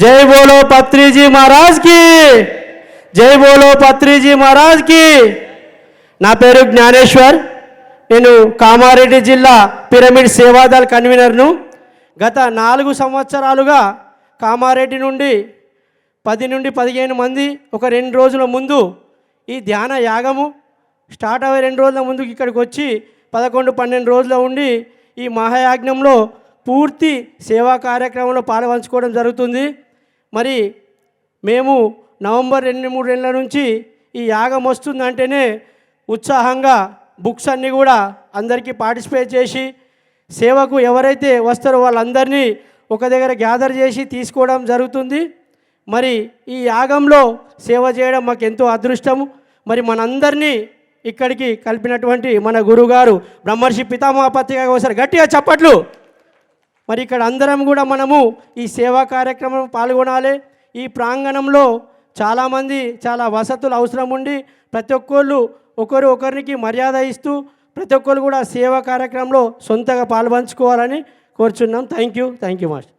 జై బోలో పత్రిజీ మహారాజ్కి. జై బోలో పత్రిజీ మహారాజ్కి. నా పేరు జ్ఞానేశ్వర్. నేను కామారెడ్డి జిల్లా పిరమిడ్ సేవాదల్ కన్వీనర్ను. గత నాలుగు సంవత్సరాలుగా కామారెడ్డి నుండి పది నుండి పదిహేను మంది ఒక రెండు రోజుల ముందు ఈ ధ్యాన యాగము స్టార్ట్ అయ్యే రెండు రోజుల ముందు ఇక్కడికి వచ్చి పదకొండు పన్నెండు రోజుల ఉండి ఈ మహాయాజ్ఞంలో పూర్తి సేవా కార్యక్రమంలో పాల్పంచుకోవడం జరుగుతుంది. మరి మేము నవంబర్ రెండు మూడు నెలల నుంచి ఈ యాగం వస్తుందంటేనే ఉత్సాహంగా బుక్స్ అన్నీ కూడా అందరికీ పార్టిసిపేట్ చేసి సేవకు ఎవరైతే వస్తారో వాళ్ళందరినీ ఒక దగ్గర గ్యాదర్ చేసి తీసుకోవడం జరుగుతుంది. మరి ఈ యాగంలో సేవ చేయడం మాకు ఎంతో అదృష్టము. మరి మనందరినీ ఇక్కడికి కలిపినటువంటి మన గురుగారు బ్రహ్మర్షి పితామహపత్రిక ఒకసారి గట్టిగా చప్పట్లు. మరి ఇక్కడ అందరం కూడా మనము ఈ సేవా కార్యక్రమం పాల్గొనాలి. ఈ ప్రాంగణంలో చాలామంది చాలా వసతులు అవసరం ఉండి ప్రతి ఒక్కళ్ళు ఒకరు ఒకరికి మర్యాద ఇస్తూ ప్రతి ఒక్కరు కూడా సేవా కార్యక్రమంలో సొంతగా పాల్పంచుకోవాలని కోరుచున్నాం. Thank you thank you master